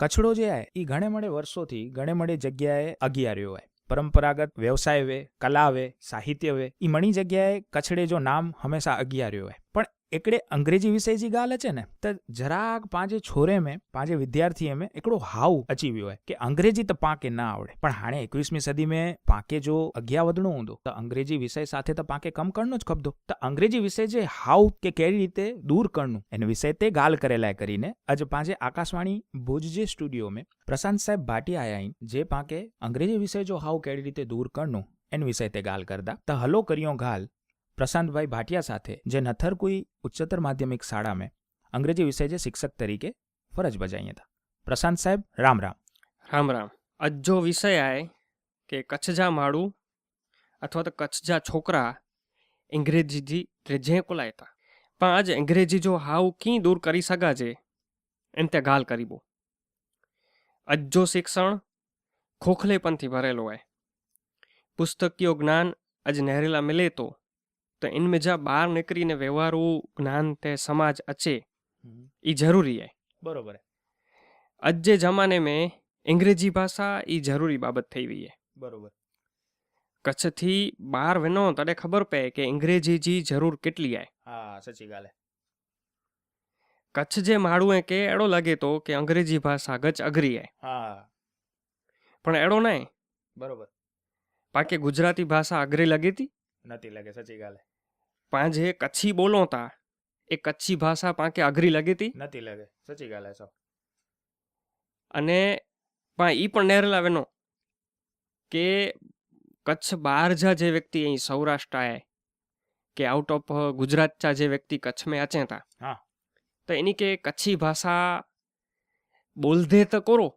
કચડો જે આય એ ઘણે મળે વર્ષોથી, ઘણે મળે જગ્યાએ અગિયાર્યો હોય પરંપરાગત વ્યવસાય વે, કલા વે, સાહિત્ય વે એ મણી જગ્યાએ કચડે જો નામ હંમેશા અગિયાર્યો હોય પણ हिकिड़े अंग्रेजी विषय जी ॻाल्हि अचे न त જરાક पंहिंजे छोरे में पंहिंजे विद्यार्थीअ में हिकिड़ो हाउ अची वियो आहे की अंग्रेजी त पाके न आवड़े पण हाणे एकवीसमी सदी में पाके जो अॻियां वधणो हूंदो त अंग्रेजी विषय સાથે त पाके कमु करणो જ खपंदो त अंग्रेजी विषय जे हाउ કે કેવી રીતે દૂર કરણું એને વિષય તે ॻाल्हि करे लाइ કરીને અજ पंहिंजे આકાશવાણી ભુજ જે સ્ટુડિયો में પ્રશાંત સાહેબ ભાટી આયા આहिनि જે पाके અંગ્રેજી વિષય जो हाउ કેવી રીતે દૂર કરણું એન વિષય તે ॻाल्हि કરતા त हलो करियो ॻाल्हि પ્રશાંતભાઈ ભાટિયા સાથે, જે નથરકુઈ ઉચ્ચતર માધ્યમિક શાળામાં અંગ્રેજી વિષય જે શિક્ષક તરીકે ફરજ બજાઈ હતા. પ્રશાંત સાહેબ, રામ રામ. રામ રામ. અજ્જો વિષય આય કે કચ્છજા માળું અથવા તો કચ્છજા છોકરા અંગ્રેજીથી જે કોલાયતા પણ આજ અંગ્રેજી જો હાવ કી દૂર કરી શકા છે, એમ તે ગાલ કરીબો અજ્જો શિક્ષણ ખોખલેપનથી ભરેલો હોય પુસ્તકીય જ્ઞાન આજ નહેરેલા મિલે તો तो इनमें जा ॿाहिरि निकिरीने व्यवहारू ज्ञान ते समाज अचे ई ज़रूरी आहे बरोबर आहे अॼु जे ज़माने में अंग्रेजी भाषा ई ज़रूरी बाबति ठही वई आहे बरोबर कच्छ थी ॿाहिरि वञो तॾहिं ख़बर पए की अंग्रेजी जी ज़रूरु केटली आहे हा सची ॻाल्हि आहे કચ્છ જે માળું એ કે એડો લાગે તો કે અંગ્રેજી ભાષા ગચ અઘરી હે હા પણ એડો નહીં બરોબર પાકે ગુજરાતી ભાષા અઘરી લાગી હતી નથી લાગે સાચી ગાલે પાંજે કચ્છી બોલો તા એ કચ્છી ભાષા પાંકે અઘરી લાગી હતી? નથી લાગે. સચી ગાલે છો અને પા ઈ પણ નેર લાવેનો કે કચ્છ બહાર જા જે વ્યક્તિ અહીં સૌરાષ્ટ્ર આય કે આઉટ ઓફ ગુજરાત ચા જે વ્યક્તિ કચ્છ મેં આચે તા તો એની કે કચ્છી ભાષા બોલધે તો કરો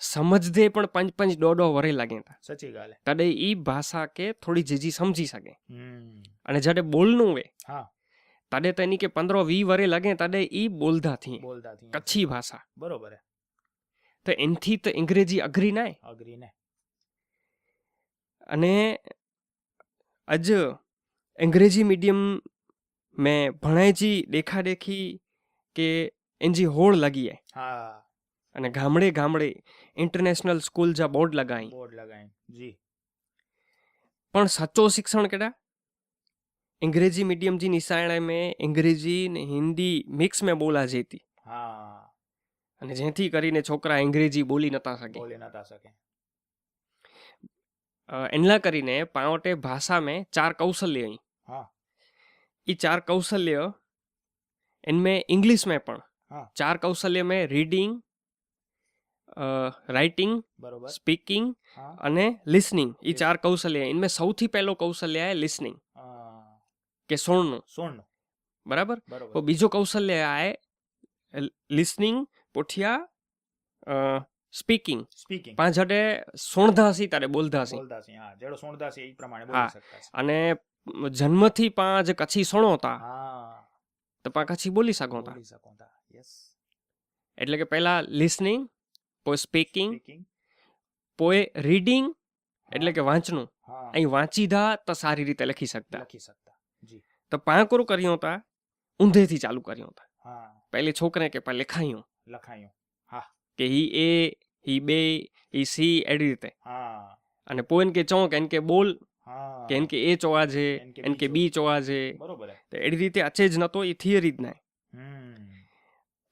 સમજદે પણ પાંચ પાંચ દોઢો વરે લાગે સાચી ગાલે. તડે ઈ ભાષા કે થોડી જીજી સમજી શકે. અને જ્યારે બોલનું હોય તડે તેની કે પંદરો વી વરે લાગે તડે ઈ બોલધા થી કચ્છી ભાષા. બરોબર તો એનથી તો અંગ્રેજી અઘરી નાય. અઘરી ને. અને અજ અંગ્રેજી મીડિયમ મેં ભણાયજી દેખાદેખી કે એનજી હોળ લાગી હા. અને ગામડે ગામડે ઇન્ટરનેશનલ સ્કૂલ जा બોર્ડ લગાઈ બોર્ડ લગાઈ જી પણ સાચો શિક્ષણ કેડા અંગ્રેજી મીડિયમ जी નિશાળે में અંગ્રેજી ને હિન્દી મિક્સ में બોલા જતી હા અને જેથી કરીને છોકરા અંગ્રેજી બોલી નતા શકે બોલી નતા શકે અ, એનલા કરીને પાવટે ભાષા में चार कौशल्य અહીં हाँ। ई चार कौशल्य इनमें इंग्लिश में पण हाँ। चार कौशल्य में રીડિંગ રાઇટિંગ બરોબર. સ્પીકિંગ અને લિસનિંગ એ ચાર કૌશલ્ય. એમાં સૌથી પહેલો કૌશલ્ય એ લિસનિંગ કે સોણનું. સોણનું. બરાબર? તો બીજો કૌશલ્ય આય લિસનિંગ પોઠિયા સ્પીકિંગ સ્પીકિંગ પાંચ હટે સોણધાસી તારે બોલધાસી. બોલધાસી હા. જેડો સોણધાસી એ પ્રમાણે બોલી શકતા અને જન્મથી પાંચ કચ્છી સોણો હતા હા. તો પાંચ કચ્છી બોલી શકો હતા યસ એટલે કે પહેલા લિસનિંગ પોઈ સ્પીકિંગ પોઈ રીડિંગ એટલે કે વાંચનું. અહીં વાંચી દા તો સારી રીતે લખી શકતા. લખી શકતા. તો પાંકરું કર્યું હતા ઊંધેથી ચાલુ કર્યું હતા. હા. પહેલે છોકરે કે પા લેખાયું. લખાયું. કે હી એ હી બે હી સી એડી રીતે. હા. અને પોઈન કે ચો કે એન કે બોલ હા. કે એન કે એ ચોવા છે એન કે બી ચોવા છે. બરોબર તો એડી રીતે અચે જ નતો એ થિયરી જ ના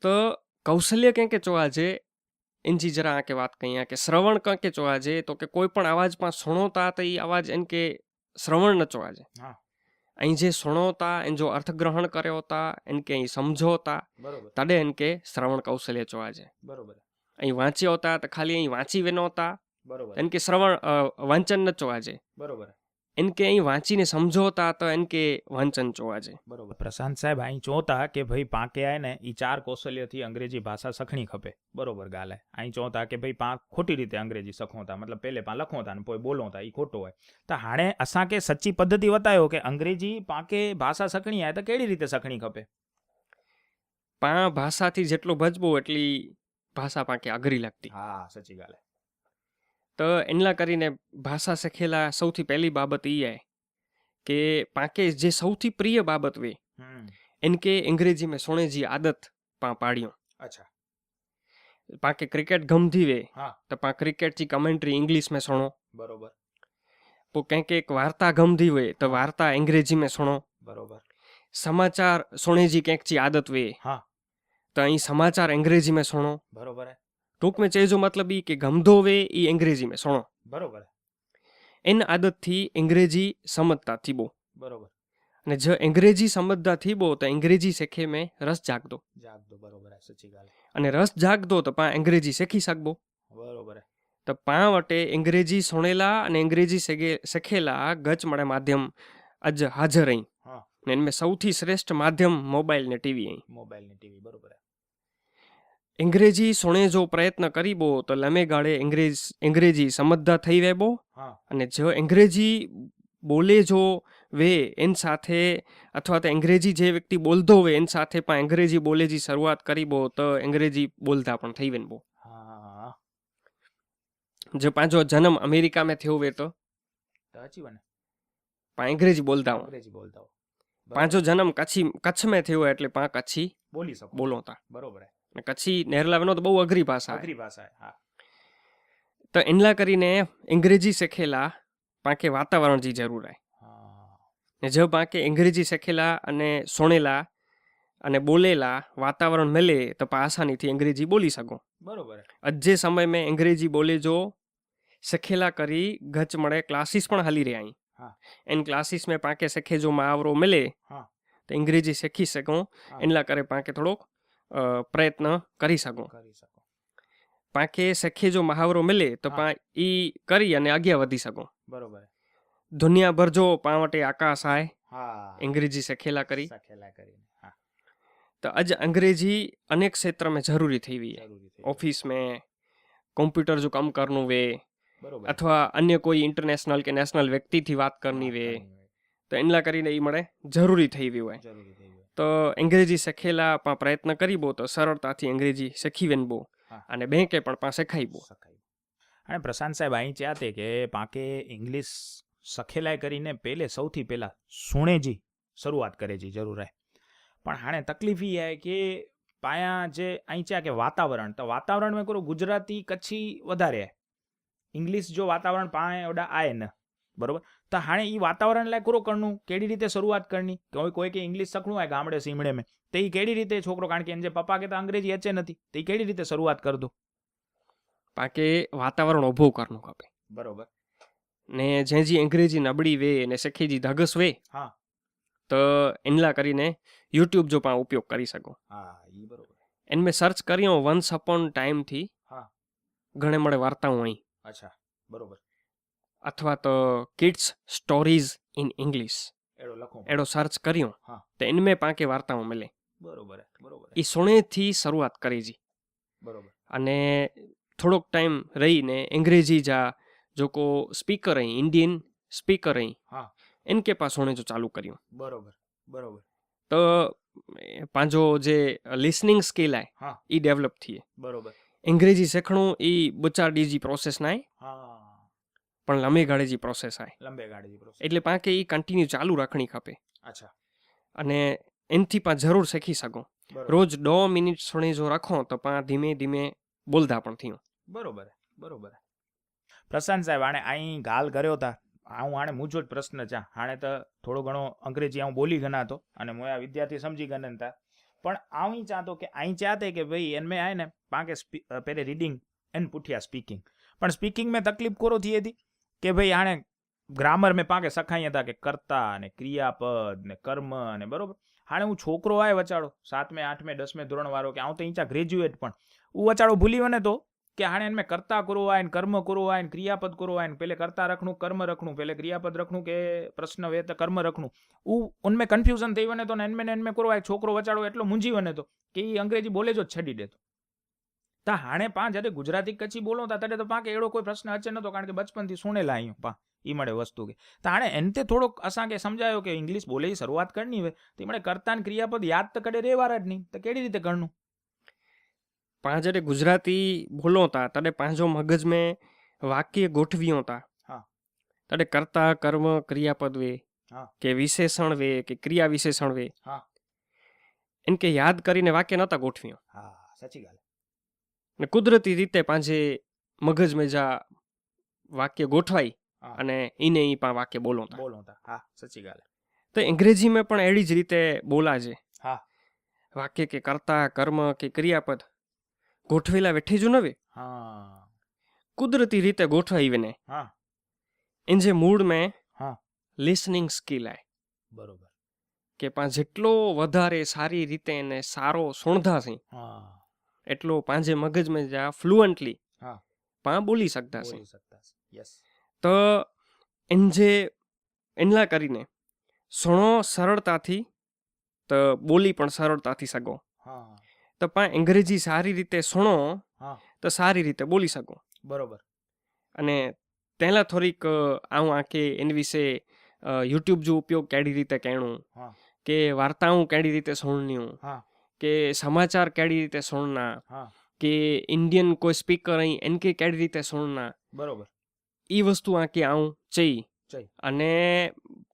તો કૌશલ્ય કંઈ કે ચોવા છે? એનજી જરા આ કે વાત કહીએ કે શ્રવણ કાં કે ચોવા છે તો કે કોઈ પણ અવાજમાં સુણોતા તો એ અવાજ એમ કે શ્રવણ ન ચોવા હા. અહીં જે સુણોતા એન જો અર્થગ્રહણ કર્યો હતા એન કે અહીં સમજોતા બરોબર. તડે એન કે શ્રવણ કૌશલ્ય ચોવા છે બરોબર. અહીં વાંચ્યો હતા તો ખાલી અહીં વાંચી વેનો હતા બરોબર. એન કે શ્રવણ વાંચન ન ચોવા છે બરોબર. એન કે અહીં વાંચીને સમજોતા હતા એન કે વાંચન જોવા છે બરોબર. પ્રશાંત સાહેબ અહીં જોતા કે ભાઈ પાંકે આય ને એ ચાર કૌશલ્યથી અંગ્રેજી ભાષા સખણી ખપે. બરોબર ગાલે. અહીં જોતા કે ભાઈ પાંક ખોટી રીતે અંગ્રેજી સખોતા મતલબ પહેલે પા લખોતા ને પોઈ બોલોતા એ ખોટો હોય. તો હાણે અસાં કે સચ્ચી પદ્ધતિ બતાવ્યો કે અંગ્રેજી પાંકે ભાષા સખણી આય તો કેડી રીતે સખણી ખપે? પા ભાષાથી જેટલો ભજબો એટલી ભાષા પાંકે અઘરી લાગતી. હા સચી ગાલે. તો એટલા કરીને ભાષા શીખેલા સૌથી પહેલી બાબત એ આય કે પાંકે જે સૌથી પ્રિય બાબત વે એનકે અંગ્રેજી મેં સોણેજી આદત પા પાડ્યો. અચ્છા. પાંકે ક્રિકેટ ગમતી વે તો પા ક્રિકેટ ચી કમેન્ટ્રી ઇંગ્લિશ મેં સોણો. બરોબર. પો કંઈક એક વાર્તા ગમતી હોય તો વાર્તા અંગ્રેજી મેં સોણો. બરોબર. સમાચાર સોણેજી કંઈક ચી આદત વે હા. તો અહીં સમાચાર અંગ્રેજી મેં સોણો. બરોબર હે. ટૂંક में चाहिए जो मतलब ये कि ગમધોવે એ અંગ્રેજી મેં સણો. બરોબર. એન આદતથી અંગ્રેજી સમજતા થીબો. બરોબર. અને જો અંગ્રેજી સમજતા થીબો તો અંગ્રેજી શીખે મેં રસ જાગદો જાગદો બરોબર સચી ગાલે. અને રસ જાગદો તો પા અંગ્રેજી શીખી શકબો. બરોબર. તો પા વટે અંગ્રેજી સુણેલા અને અંગ્રેજી શીખેલા ગચ મળે માધ્યમ આજ હાજર અહીં. ને એમાં સૌથી શ્રેષ્ઠ માધ્યમ મોબાઈલ ને ટીવી અહીં. મોબાઈલ ને ટીવી બરોબર. અંગ્રેજી સુણે જો પ્રયત્ન કરીબો તો લમે ગાળે અંગ્રેજ અંગ્રેજી સમજદા થઈ વેબો. અને જો અંગ્રેજી બોલે જો વે એન સાથે અથવા તો અંગ્રેજી જે વ્યક્તિ બોલતો હોય એન સાથે પણ અંગ્રેજી બોલેજી શરૂઆત કરીબો તો અંગ્રેજી બોલતા પણ થઈ વેનબો. જો પાંચો જન્મ અમેરિકામાં થયો વે તો અંગ્રેજી બોલતા અંગ્રેજી બોલતા પાંચો જન્મ કચ્છી કચ્છમાં થયો એટલે પા કચ્છી બોલી શકો. બોલોતા બરોબર હે. અને કચ્છી નેરલાવેનો તો બહુ અઘરી ભાષા. અઘરી ભાષા હા તો એનલા કરીને અંગ્રેજી શીખેલા પાંકે વાતાવરણની જરૂર આય ને જો પાંકે અંગ્રેજી શીખેલા અને સુણેલા અને બોલેલા વાતાવરણ મળે તો પા આસાનીથી અંગ્રેજી બોલી શકો. બરોબર અજે સમય મેં અંગ્રેજી બોલે જો શીખેલા કરી ગચ મળે ક્લાસીસ પણ હાલી રહ્યા અહીં. इन क्लासेस में पाके सीखे जो मां आवरो मिले तो अंग्रेजी सीखी सकूं इन ला करे पाके थोड़ो प्रयत्न करी सकूं पाके सीखे जो मुहावरो मिले तो पा ई કરી અને આગળ વધી શકો બરોબર દુનિયાભર જો પાવટે આકાશ આય હા અંગ્રેજી સખેલા કરી સખેલા કરી હા તો આજ અંગ્રેજી અનેક ક્ષેત્ર મે જરૂરી થઈ हुई है ऑफिस में कंप्यूटर जो काम करनो वे અથવા અન્ય કોઈ ઇન્ટરનેશનલ કે નેશનલ વ્યક્તિથી વાત કરની વે તો એનલા કરીને એ મળે જરૂરી થઈ ગયું હોય. તો અંગ્રેજી શીખેલા પણ પ્રયત્ન કરીબો તો સરળતાથી અંગ્રેજી શીખી વેનબો. અને બેંકે પણ પા શીખાઈબો સખાઈ અને પ્રશાંત સાહેબ અહીં ચાતે કે પાકે ઇંગ્લિશ સખેલાય કરીને પહેલે સૌથી પહેલાં સુણેજી શરૂઆત કરે છે જરૂર પણ હાણે તકલીફ એ હે કે પાયા જે અહીં ચ્યાં કે વાતાવરણ તો વાતાવરણ મેં કરું ગુજરાતી કચ્છી વધારે ઇંગ્લિશ જો વાતાવરણ પાણે ઓડા આય ન. બરોબર? તો હાણે એ વાતાવરણ લાય કરો કરનું કેડી રીતે શરૂઆત કરની? કોઈ કોઈ કે ઇંગ્લિશ સખણું હોય ગામડે સીમડે મેં. તો એ કેડી રીતે છોકરો કારણ કે એમ જે પપ્પા કે તો અંગ્રેજી અચે નથી. તો કેડી રીતે શરૂઆત કરતો પાકે વાતાવરણ ઊભું કરનું કપે બરોબર. ને જેજી અંગ્રેજી નબળી વે ને શીખીજી ધગસ વે હા. તો એનલા કરીને યુટ્યુબ જો પણ ઉપયોગ કરી શકો. હા એ બરોબર. એન મેં સર્ચ કર્યો વન્સ અપોન ટાઈમથી હા. ઘણે મળે વાર્તાઓ અહીં. અચ્છા બરોબર. અથવા તો કિડ્સ સ્ટોરીઝ ઇન ઇંગ્લિશ એડો લખો. એડો સર્ચ કર્યો હા. તો એનમે પાંકે વાર્તાઓ મળે. બરોબર બરોબર એ સુણેથી શરૂઆત કરી જી. બરોબર. અને થોડોક ટાઈમ રહીને અંગ્રેજી જા જોકો સ્પીકર અહીં ઇન્ડિયન સ્પીકર અહીં હા. એન કે પાસ સુણે જો ચાલુ કર્યું. બરોબર બરોબર. તો પાંજો જે લિસનિંગ સ્કિલ આય હા. એ ડેવલપ થઈએ બરોબર. અંગ્રેજી શીખણું એ બચાર ડીજી પ્રોસેસ ના પણ લંબે ગાળેજી પ્રોસેસ આય. લંબે ગાડીની પ્રોસેસ એટલે પાકે એ કન્ટિન્યુ ચાલુ રાખણી ખપે. અચ્છા. અને એનથી પા જરૂર શીખી શકો રોજ દો મિનિટ સુણી જો રાખો તો પા ધીમે ધીમે બોલતા પણ થયું. બરોબર બરોબર. પ્રશાંત સાહેબ આણે અહીં ગાલ કર્યો તા. હું આણે મૂજો જ પ્રશ્ન છે. આણે તો થોડો ઘણો અંગ્રેજી હું બોલી ગના હતો અને હું આ વિદ્યાર્થી સમજી તા. પણ આવું ચાહતો કે અહીં ચાહતે કે ભાઈ એને મેં આય ને પાંકે પહેલે રીડિંગ એન પૂઠિયા સ્પીકિંગ. પણ સ્પીકિંગ મેં તકલીફ કોરો થઈ હતી કે ભાઈ આણે ગ્રામર મેં પાંકે સખાઈ હતા કે કરતા ને ક્રિયાપદ ને કર્મ ને બરોબર. હાણે હું છોકરો આય વચાડો સાતમે, આઠમે, દસમે ધોરણ વાળો કે આવું તો ઈંચા ગ્રેજ્યુએટ પણ. હું વચાડો ભૂલી મને તો કે હાણે એનમે કરતા કરવાય ને કર્મ કરવાય ને ક્રિયાપદ કરવાય ને પહેલે કરતા રખણું, કર્મ રખણું પહેલે ક્રિયાપદ રખણું કે પ્રશ્ન વેત કર્મ રખણું. ઉ ઉનમે કન્ફ્યુઝન થઈ વને તો ને એનમે ને એનમે કરવાય, છોકરો વચાડો એટલો મૂંઝી વને તો કે એ અંગ્રેજી બોલે જો છડી દેતો તા. હાણે પા જ્યારે ગુજરાતી કચ્છી બોલો તા તડે તો પા કે એડો કોઈ પ્રશ્ન અચે નતો કારણ કે બચપનથી સુનેલા અહીંયા પા એ મળે વસ્તુ કે. તો હાણે એનતે થોડોક અસાં કે સમજાયો કે ઇંગ્લિશ બોલે શરૂઆત કરની હોય તો એ મળે કરતાન ક્રિયાપદ યાદ તો કરે રેવાર જ નહીં તો કેડી રીતે કરનું પણ જયારે ગુજરાતી બોલો તા તડે પાંજો મગજ મેં વાક્ય ગોઠવ્યો તા. તડે કરતા કર્મ ક્રિયાપદ વે કે વિશેષણ વે કે ક્રિયા વિશેષણ વે હા. એન કે યાદ કરીને વાક્ય નતા ગોઠવ્યો. હા સાચી ગાલ ને કુદરતી રીતે પાંજે મગજ મેં જા વાક્ય ગોઠવાઈ અને ઈને ઈ પણ વાક્ય બોલો બોલો હા સાચી ગાલ. તો અંગ્રેજીમાં પણ એડી જ રીતે બોલા છે હા. વાક્ય કે કરતા કર્મ કે ક્રિયાપદ. ગોઠવેલા વેઠે જો નવે? હા. કુદરતી રીતે ગોઠવાઈ વેને હા. એન જે મૂડ મેં હા. લિસનિંગ સ્કિલ આય. બરોબર. કે પા જેટલો વધારે સારી રીતે એને સારો સોણધા છે હા. એટલો પાંજે મગજમાં જા ફ્લુઅન્ટલી હા. પા બોલી શકતા છે. યસ તો એન જે એનલા કરીને સોણો સરળતાથી તો બોલી પણ સરળતાથી શકો હા. તો અંગ્રેજી સારી રીતે સુણો તો સારી રીતે બોલી શકો. બરોબર. અને પહેલાં થોડીક આવું આંખે એની વિશે યુટ્યુબ જો ઉપયોગ કેડી રીતે કહેણું કે વાર્તાઓ કેડી રીતે સુણન્યું કે સમાચાર કેડી રીતે સુણના કે ઇન્ડિયન કોઈ સ્પીકર અહીં એન કે કેડી રીતે સુણના બરોબર. એ વસ્તુ આંકે આવું ચઈ. ચઈ. અને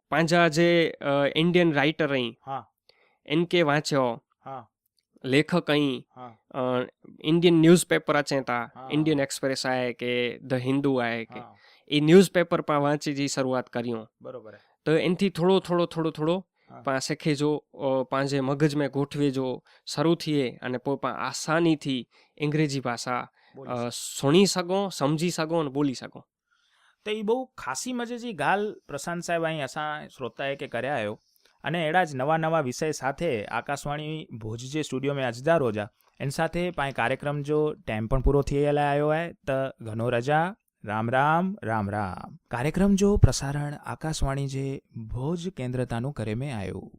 પાંજા જે ઇન્ડિયન રાઇટર અહીં હા. એન કે વાંચ્યો હા. લેખક અહીં ઇન્ડિયન ન્યૂઝપેપર અચે તા ઇન્ડિયન એક્સપ્રેસ આય કે ધ હિન્દુ આય કે એ ન્યૂઝપેપર પા વાંચી જી શરૂઆત કર્યું. બરોબર તો એનથી થોડો થોડો થોડો થોડો પાસે ખેજો પાંજે મગજ મેં ગોઠવેજો શરૂ થઈએ અને પોપા આસાનીથી અંગ્રેજી ભાષા સુણી શકો. સમજી શકો અને બોલી શકો. તો એ બહુ ખાસી મજેજી ગાલ પ્રશાંત સાહેબ અહીં અસા શ્રોતાએ કે કર્યા આવ્યો અને એડા જ નવા નવા વિષય સાથે આકાશવાણી ભુજ જે સ્ટુડિયો મેં આજદા રોજા, એની સાથે પાંચ કાર્યક્રમ જો ટાઈમ પણ પૂરો થયેલા આવ્યો હોય તો ઘણો રજા, રામ રામ રામ રામ. કાર્યક્રમ જો પ્રસારણ આકાશવાણી જે ભોજ કેન્દ્રતાનું કરે મેં આવ્યું